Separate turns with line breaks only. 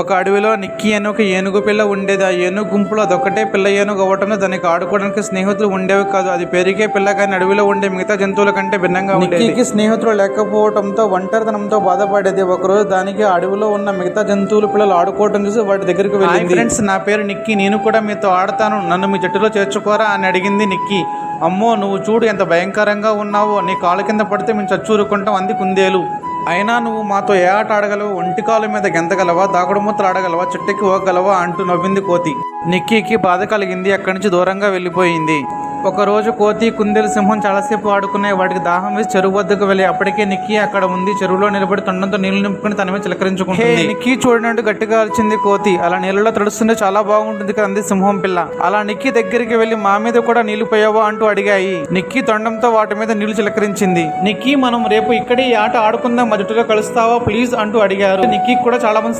ఒక అడవిలో నిక్కీ అని ఒక ఏనుగు పిల్ల ఉండేది. ఆ ఏనుగు గుంపులో అదొకటే పిల్ల ఏనుగు అవ్వటంలో దానికి ఆడుకోవడానికి స్నేహితులు ఉండేవి కాదు. అది పెరిగే పిల్ల కానీ అడవిలో ఉండే మిగతా జంతువుల కంటే భిన్నంగా ఉండేది. నిక్కీకి స్నేహితులు లేకపోవడంతో ఒంటరితనంతో బాధపడేది. ఒకరోజు దానికి అడవిలో ఉన్న మిగతా జంతువుల పిల్లలు ఆడుకోవడం చూసి వాటి దగ్గరికి వెళ్ళింది. ఫ్రెండ్స్ నా పేరు నిక్కీ. నేను కూడా మీతో ఆడతాను. నన్ను మీ జట్టులో చేర్చుకోరా అని అడిగింది నిక్కీ. అమ్మో నువ్వు చూడు ఎంత భయంకరంగా ఉన్నావో. నీ కాలు కింద పడితే మేము చచ్చూరుకుంటాం అంది కుందేలు. అయినా నువ్వు మాతో ఏ ఆట ఆడగలవు? ఒంటి కాలు మీద గెంతగలవా దాగుడుమూతలు ఆడగలవా? చెట్టుకి ఓగలవా? అంటూ నవ్వింది కోతి. నిక్కీకి బాధ కలిగింది. అక్కడి నుంచి దూరంగా వెళ్ళిపోయింది. ఒకరోజు కోతి కుందేలు సింహం చాలాసేపు ఆడుకునే వాటికి దాహం వేసి చెరువు వద్దకు వెళ్ళి అప్పటికే నిక్కీ అక్కడ ఉంది. చెరువులో నిలబడి తొండంతో నీళ్ళు నింపుకుని తన మీద చిలకరించుకుంటుంది. నిక్కీ చూడినట్టు గట్టిగా అరిచింది కోతి. అలా నీళ్ళలో తడుస్తుంటే చాలా బాగుంటుంది కదా అంది సింహం పిల్ల. అలా నిక్కీ దగ్గరికి వెళ్ళి మా మీద కూడా నీళ్ళు పోయావా అంటూ అడిగాయి. నిక్కీ తొండంతో వాటి మీద నీళ్ళు చిలకరించింది. నిక్కీ మనం రేపు ఇక్కడే ఈ ఆట ఆడుకుందాం మా జట్టులో కలుస్తావా ప్లీజ్ అంటూ అడిగారు. నిక్కీ కూడా చాలా మంది